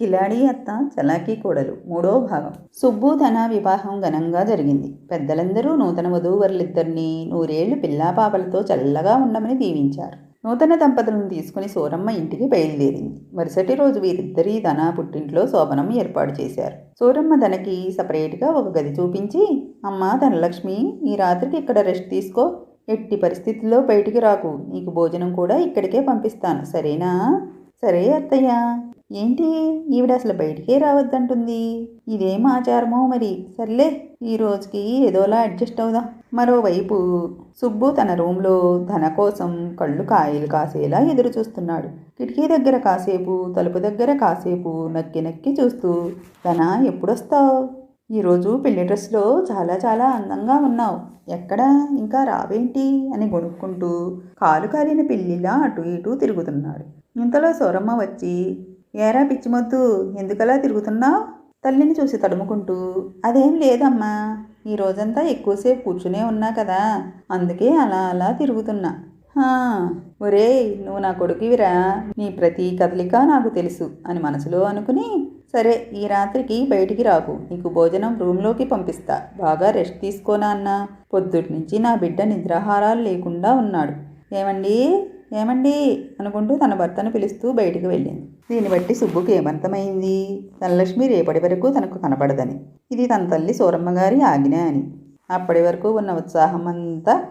కిలాడి అత్త చలాకీ కోడలు. మూడో భాగం. సుబ్బు తన వివాహం ఘనంగా జరిగింది. పెద్దలందరూ నూతన వధూవరులిద్దరినీ నూరేళ్ళు పిల్లా పాపలతో చల్లగా ఉండమని దీవించారు. నూతన దంపతులను తీసుకుని సూరమ్మ ఇంటికి బయలుదేరింది. మరుసటి రోజు వీరిద్దరి ధన పుట్టింట్లో శోభనం ఏర్పాటు చేశారు. సూరమ్మ ధనకి సపరేట్గా ఒక గది చూపించి అమ్మ ధనలక్ష్మి ఈ రాత్రికి ఇక్కడ రెస్ట్ తీసుకో. ఎట్టి పరిస్థితుల్లో బయటికి రాకు. నీకు భోజనం కూడా ఇక్కడికే పంపిస్తాను. సరేనా? సరే అత్తయ్య. ఏంటి? ఈవిడ అసలు బయటికే రావద్దంటుంది. ఇదేం ఆచారమో మరి. సర్లే ఈ రోజుకి ఏదోలా అడ్జస్ట్ అవుదాం. మరోవైపు సుబ్బు తన రూమ్లో ధన కోసం కళ్ళు కాయలు కాసేలా ఎదురు చూస్తున్నాడు. కిటికీ దగ్గర కాసేపు తలుపు దగ్గర కాసేపు నక్కి నక్కి చూస్తూ ధన ఎప్పుడొస్తావు? ఈరోజు పెళ్ళి డ్రెస్లో చాలా చాలా అందంగా ఉన్నావు. ఎక్కడ? ఇంకా రావేంటి? అని గొనుక్కుంటూ కాలు కాలిన పిల్లిలా అటు ఇటు తిరుగుతున్నాడు. ఇంతలో సోరమ్మ వచ్చి ఏరా పిచ్చిమొద్దు ఎందుకలా తిరుగుతున్నావు? తల్లిని చూసి తడుముకుంటూ అదేం లేదమ్మా ఈ రోజంతా ఎక్కువసేపు కూర్చునే ఉన్నా కదా అందుకే అలా అలా తిరుగుతున్నా. హా, ఒరేయ్ నువ్వు నా కొడుకువిరా నీ ప్రతి కదలిక నాకు తెలుసు అని మనసులో అనుకుని సరే ఈ రాత్రికి బయటికి రాకు నీకు భోజనం రూమ్లోకి పంపిస్తా బాగా రెస్ట్ తీసుకోనా అన్న పొద్దుటి నుంచి నా బిడ్డ నిద్రాహారాలు లేకుండా ఉన్నాడు. ఏమండి? ఏమండి? అనుకుంటూ తన భర్తను పిలుస్తూ బయటికి వెళ్ళింది. దీన్ని బట్టి సుబ్బుకి ఏమంతమైంది ధనలక్ష్మి రేపటి వరకు తనకు కనపడదని. ఇది తన తల్లి సూరమ్మ గారి ఆజ్ఞ అని. అప్పటి వరకు ఉన్న ఉత్సాహం అంతా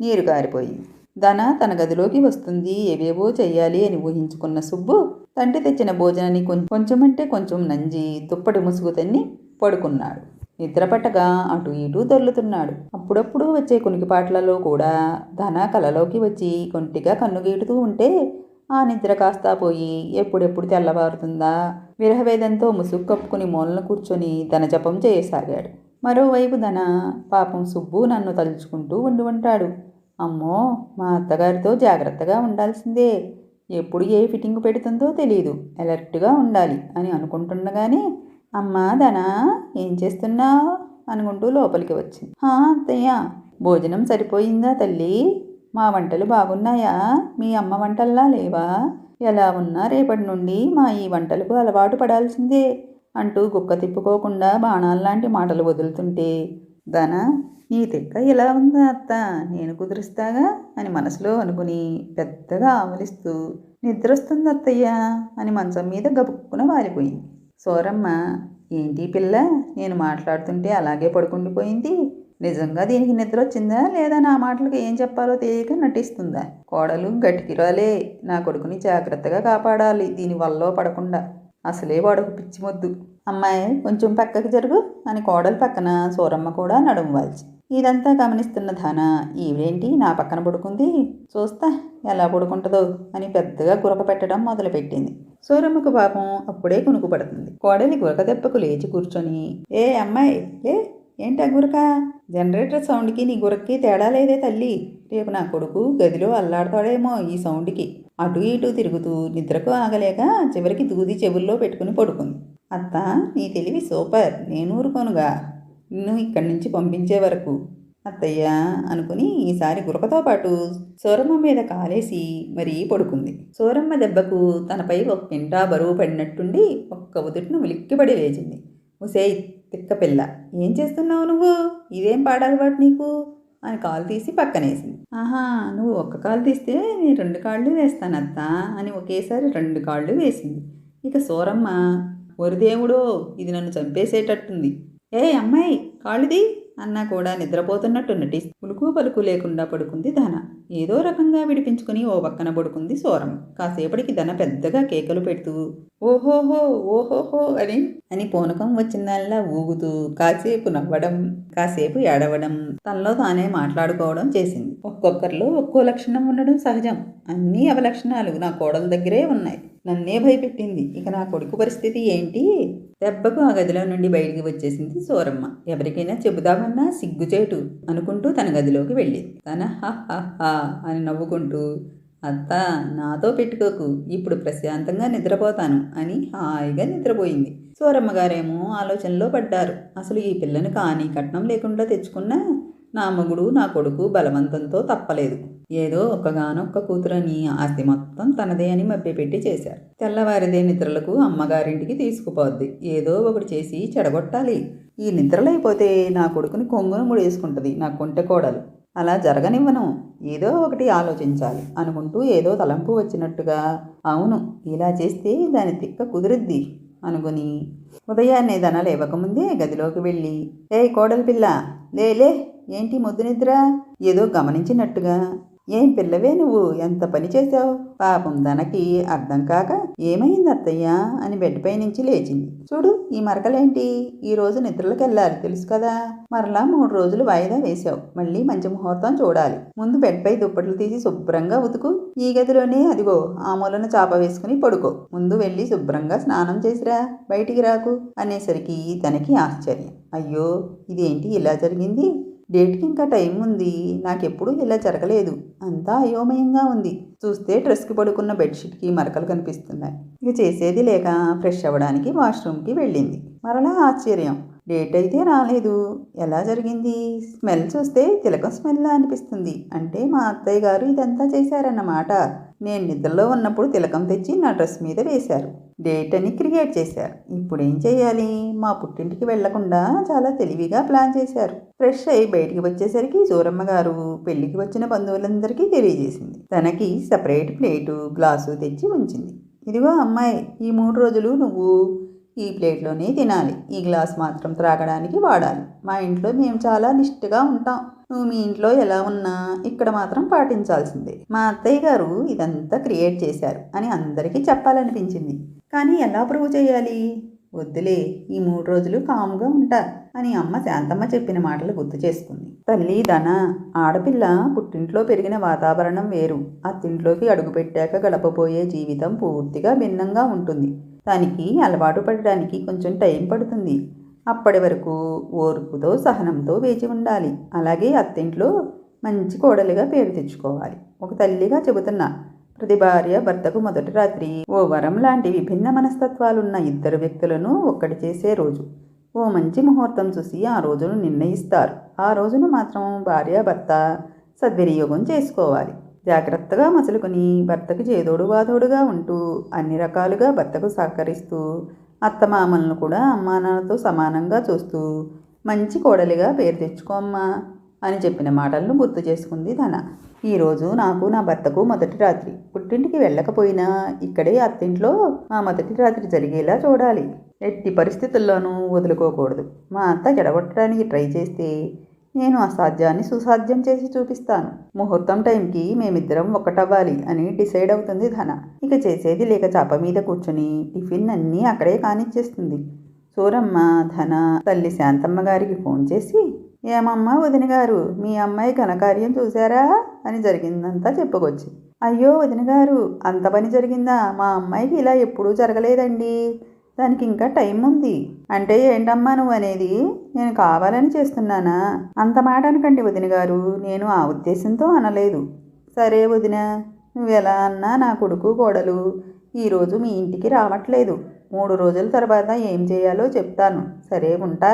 నీరు గారిపోయింది. ధన తన గదిలోకి వస్తుంది. ఏవేవో చెయ్యాలి అని ఊహించుకున్న సుబ్బు తండ్రి తెచ్చిన భోజనాన్ని కొంచెం కొంచెమంటే కొంచెం నంజి దుప్పటి ముసుగు తన్ని పడుకున్నాడు. నిద్రపట్టగా అటు ఇటు దొర్లుతున్నాడు. అప్పుడప్పుడు వచ్చే కునికిపాట్లలో కూడా ధన కలలోకి వచ్చి కొంటిగా కన్నుగీటుతూ ఉంటే ఆ నిద్ర కాస్తా పోయి ఎప్పుడెప్పుడు తెల్లవారుతుందా? విరహవేదంతో ముసుగు కప్పుకుని మూలన కూర్చొని ధన జపం చేయసాగాడు. మరోవైపు ధన పాపం సుబ్బు నన్ను తలుచుకుంటూ ఉండి ఉంటాడు. అమ్మో మా అత్తగారితో జాగ్రత్తగా ఉండాల్సిందే. ఎప్పుడు ఏ ఫిట్టింగ్ పెడుతుందో తెలియదు అలర్ట్గా ఉండాలి అని అనుకుంటుండగానే అమ్మా ధనా ఏం చేస్తున్నావు? అనుకుంటూ లోపలికి వచ్చింది. హా అత్తయ్య భోజనం సరిపోయిందా తల్లి? మా వంటలు బాగున్నాయా? మీ అమ్మ వంటల్లా లేవా? ఎలా ఉన్నా రేపటి నుండి మా ఈ వంటలకు అలవాటు పడాల్సిందే అంటూ గుక్క తిప్పుకోకుండా బాణాల్లాంటి మాటలు వదులుతుంటే ధన నీ తిక్క ఎలా ఉందా అత్త? నేను కుదురుస్తాగా? అని మనసులో అనుకుని పెద్దగా ఆవలిస్తూ నిద్రొస్తుంది అత్తయ్య అని మంచం మీద గబుక్కున వాలిపోయింది సోరమ్మ ఏంటి పిల్ల? నేను మాట్లాడుతుంటే అలాగే పడుకుండిపోయింది నిజంగా దీనికి నిద్ర వచ్చిందా లేదా నా మాటలకు ఏం చెప్పాలో తెలియక నటిస్తుందా? కోడలు గట్టికిరాలే నా కొడుకుని జాగ్రత్తగా కాపాడాలి. దీని వల్ల పడకుండా. అసలే వాడకు పిచ్చి మొద్దు అమ్మాయి కొంచెం పక్కకి జరుగు అని కోడలు పక్కన సూరమ్మ కూడా నడుము వాల్చి ఇదంతా గమనిస్తున్న ధన ఈవిడేంటి నా పక్కన పడుకుంది. చూస్తా ఎలా పడుకుంటుందో అని పెద్దగా గురక పెట్టడం మొదలుపెట్టింది. సూరమ్మకు పాపం అప్పుడే కునుకు పడుతుంది. కోడలి గురక దెబ్బకు లేచి కూర్చొని ఏ అమ్మాయి ఏ ఏంటి ఆ గురక? జనరేటర్ సౌండ్కి నీ గురక్కి తేడా లేదే తల్లి. రేపు నా కొడుకు గదిలో అల్లాడతాడేమో ఈ సౌండ్కి. అటు ఇటు తిరుగుతూ నిద్రకు ఆగలేక చివరికి దూది చెవుల్లో పెట్టుకుని పడుకుంది. అత్త నీ తెలివి సూపర్. నేను ఊరుకోనుగా. నిన్ను ఇక్కడి నుంచి పంపించే వరకు. అత్తయ్య అనుకుని ఈసారి గురకతో పాటు సూరమ్మ మీద కాలేసి మరీ పడుకుంది. సూరమ్మ దెబ్బకు తనపై ఒక పింటా బరువు పడినట్టుండి ఒక్క ఉదుటిన ఉలిక్కిపడి లేచింది. ఉసేయ్ తిక్క పిల్ల ఏం చేస్తున్నావు నువ్వు? ఇదేం పాడలవాటు నీకు? అని కాలు తీసి పక్కనేసింది. ఆహా నువ్వు ఒక్క కాలు తీస్తే నేను రెండు కాళ్ళు వేస్తానత్త అని ఒకేసారి రెండు కాళ్ళు వేసింది. ఇక సూరమ్మ ఒరిదేవుడో ఇది నన్ను చంపేసేటట్టుంది. ఏ అమ్మాయి కాళ్ళుది అన్నా కూడా నిద్రపోతున్నట్టు నటిస్తూ పులుకు పలుకు లేకుండా పడుకుంది ధన. ఏదో రకంగా విడిపించుకుని ఓ పక్కన పడుకుంది సోరం. కాసేపటికి ధన పెద్దగా కేకలు పెడుతూ ఓహోహో ఓహోహో అని అని పూనకం వచ్చిందల్లా ఊగుతూ కాసేపు నవ్వడం కాసేపు ఏడవడం తనలో తానే మాట్లాడుకోవడం చేసింది. ఒక్కొక్కరిలో ఒక్కో లక్షణం ఉండడం సహజం. అన్ని అవలక్షణాలు నా కోడల దగ్గరే ఉన్నాయి. నన్నే భయపెట్టింది. ఇక నా కొడుకు పరిస్థితి ఏంటి? దెబ్బకు ఆ గదిలో నుండి బయటికి వచ్చేసింది సోరమ్మ. ఎవరికైనా చెబుదామన్నా సిగ్గుచేటు అనుకుంటూ తన గదిలోకి వెళ్ళింది. తన హా హా అని నవ్వుకుంటూ అత్త నాతో పెట్టుకోకు. ఇప్పుడు ప్రశాంతంగా నిద్రపోతాను అని హాయిగా నిద్రపోయింది. సోరమ్మ గారేమో ఆలోచనలో పడ్డారు. అసలు ఈ పిల్లను కానీ కట్నం లేకుండా తెచ్చుకున్నా నా మొగుడు నా కొడుకు బలవంతంతో తప్పలేదు. ఏదో ఒక్కగానొక్క కూతురని ఆస్తి మొత్తం తనదే అని మభ్యపెట్టి చేశారు. తెల్లవారిదే నిద్రలకు అమ్మగారింటికి తీసుకుపోద్ది. ఏదో ఒకటి చేసి చెడగొట్టాలి. ఈ నిద్రలైపోతే నా కొడుకుని కొంగును ముడేసుకుంటుంది నా కొంటె కోడలు. అలా జరగనివ్వను. ఏదో ఒకటి ఆలోచించాలి అనుకుంటూ ఏదో తలంపు వచ్చినట్టుగా అవును ఇలా చేస్తే దాని తిక్క కుదిరిద్ది అనుకుని ఉదయాన్నే దన లేవకముందే గదిలోకి వెళ్ళి ఏ కోడలి పిల్ల లేలే ఏంటి ముద్దు నిద్ర? ఏదో గమనించినట్టుగా. ఏం పిల్లవే నువ్వు? ఎంత పని చేశావు? పాపం తనకి అర్థం కాక ఏమైంది అత్తయ్య? అని బెడ్పై నుంచి లేచింది. చూడు ఈ మరకలేంటి? ఈ రోజు నిద్రలకు వెళ్ళాలి తెలుసు కదా. మరలా మూడు రోజులు వాయిదా వేశావు. మళ్ళీ మంచి ముహూర్తం చూడాలి. ముందు బెడ్పై దుప్పట్లు తీసి శుభ్రంగా ఉతుకు. ఈ గదిలోనే అదిగో ఆ చాప వేసుకుని పడుకో. ముందు వెళ్ళి శుభ్రంగా స్నానం చేసిరా. బయటికి రాకు అనేసరికి తనకి ఆశ్చర్యం. అయ్యో ఇదేంటి ఇలా జరిగింది? డేట్కి ఇంకా టైం ఉంది. నాకెప్పుడు ఇలా జరగలేదు. అంతా అయోమయంగా ఉంది. చూస్తే డ్రెస్కి పడుకున్న బెడ్షీట్కి మరకలు కనిపిస్తున్నాయి. ఇక చేసేది లేక ఫ్రెష్ అవ్వడానికి వాష్రూమ్కి వెళ్ళింది. మరలా ఆశ్చర్యం. డేట్ అయితే రాలేదు. ఎలా జరిగింది? స్మెల్ చూస్తే తిలకం స్మెల్ అనిపిస్తుంది. అంటే మా అత్తయ్య గారు ఇదంతా చేశారన్నమాట. నేను నిద్రలో ఉన్నప్పుడు తిలకం తెచ్చి నా డ్రెస్ మీద వేశారు. డేట్ అని క్రియేట్ చేశారు. ఇప్పుడు ఏం చేయాలి? మా పుట్టింటికి వెళ్ళకుండా చాలా తెలివిగా ప్లాన్ చేశారు. ఫ్రెష్ అయి బయటికి వచ్చేసరికి సూరమ్మ గారు పెళ్ళికి వచ్చిన బంధువులందరికీ తెలియజేసింది. తనకి సపరేట్ ప్లేటు గ్లాసు తెచ్చి ఉంచింది. ఇదిగో అమ్మాయి ఈ మూడు రోజులు నువ్వు ఈ ప్లేట్లోనే తినాలి. ఈ గ్లాస్ మాత్రం త్రాగడానికి వాడాలి. మా ఇంట్లో మేము చాలా నిష్ఠగా ఉంటాం. నువ్వు మీ ఇంట్లో ఎలా ఉన్నా ఇక్కడ మాత్రం పాటించాల్సిందే. మా అత్తయ్య గారు ఇదంతా క్రియేట్ చేశారు అని అందరికీ చెప్పాలనిపించింది. కానీ ఎలా ప్రూవ్ చేయాలి? వద్దులే ఈ మూడు రోజులు కాముగా ఉంటా అని అమ్మ శాంతమ్మ చెప్పిన మాటలు గుర్తు చేసుకుంది. తల్లి ధన ఆడపిల్ల పుట్టింట్లో పెరిగిన వాతావరణం వేరు. అత్తింట్లోకి అడుగుపెట్టాక గడపబోయే జీవితం పూర్తిగా భిన్నంగా ఉంటుంది. దానికి అలవాటు పడడానికి కొంచెం టైం పడుతుంది. అప్పటి వరకు ఓర్పుతో సహనంతో వేచి ఉండాలి. అలాగే అత్తింట్లో మంచి కోడలిగా పేరు తెచ్చుకోవాలి. ఒక తల్లిగా చెబుతున్నా ప్రతి భార్య భర్తకు మొదటి రాత్రి ఓ వరం లాంటి విభిన్న మనస్తత్వాలున్న ఇద్దరు వ్యక్తులను ఒక్కటి చేసే రోజు. ఓ మంచి ముహూర్తం చూసి ఆ రోజును నిర్ణయిస్తారు. ఆ రోజును మాత్రం భార్య భర్త సద్వినియోగం చేసుకోవాలి. జాగ్రత్తగా మసులుకొని భర్తకు చేదోడు వాదోడుగా ఉంటూ అన్ని రకాలుగా భర్తకు సహకరిస్తూ అత్తమామలను కూడా అమ్మానాన్నతో సమానంగా చూస్తూ మంచి కోడలిగా పేరు తెచ్చుకోమ్మా అని చెప్పిన మాటలను గుర్తు చేసుకుంది ధన ఈరోజు నాకు నా భర్తకు మొదటి రాత్రి. పుట్టింటికి వెళ్ళకపోయినా ఇక్కడే అత్తింట్లో మా మొదటి రాత్రి జరిగేలా చూడాలి. ఎట్టి పరిస్థితుల్లోనూ వదులుకోకూడదు. మా అత్త చెడగొట్టడానికి ట్రై చేస్తే నేను అసాధ్యాన్ని సుసాధ్యం చేసి చూపిస్తాను. ముహూర్తం టైంకి మేమిద్దరం ఒక్కటవ్వాలి అని డిసైడ్ అవుతుంది ధన. ఇక చేసేది లేక చాప మీద కూర్చొని టిఫిన్ అన్నీ అక్కడే కానిచ్చేస్తుంది. సూరమ్మ ధన తల్లి శాంతమ్మ గారికి ఫోన్ చేసి ఏమమ్మా వదిన గారు మీ అమ్మాయి ఘనకార్యం చూసారా అని జరిగిందంతా చెప్పుకొచ్చి అయ్యో వదిన గారు అంత పని జరిగిందా? మా అమ్మాయికి ఇలా ఎప్పుడూ జరగలేదండి. దానికి ఇంకా టైం ఉంది. అంటే ఏంటమ్మా నువ్వు అనేది నేను కావాలని చేస్తున్నానా? అంత మాట అనకండి వదిన గారు. నేను ఆ ఉద్దేశంతో అనలేదు. సరే వదిన నువ్వు ఎలా అన్నా నా కొడుకు కోడలు ఈరోజు మీ ఇంటికి రావట్లేదు. మూడు రోజుల తర్వాత ఏం చేయాలో చెప్తాను. సరే ఉంటా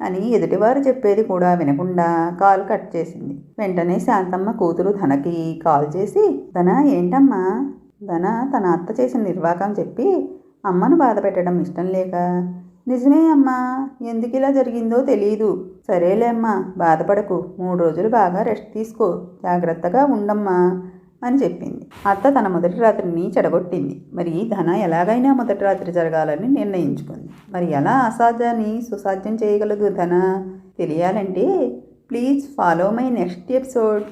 అని ఎదుటివారు చెప్పేది కూడా వినకుండా కాల్ కట్ చేసింది. వెంటనే శాంతమ్మ కూతురు ధనకి కాల్ చేసి ధన ఏంటమ్మా? ధన తన అత్త చేసిన నిర్వాకం చెప్పి అమ్మను బాధ పెట్టడం ఇష్టం లేక నిజమే అమ్మా ఎందుకు ఇలా జరిగిందో తెలియదు సరేలే అమ్మా బాధపడకు. మూడు రోజులు బాగా రెస్ట్ తీసుకో. జాగ్రత్తగా ఉండమ్మా అని చెప్పింది. అత్త తన మొదటి రాత్రిని చెడగొట్టింది. మరి ధన ఎలాగైనా మొదటి రాత్రి జరగాలని నిర్ణయించుకుంది. మరి ఎలా అసాధ్యాన్ని సుసాధ్యం చేయగలదు ధన? తెలియాలంటే please follow my next episode.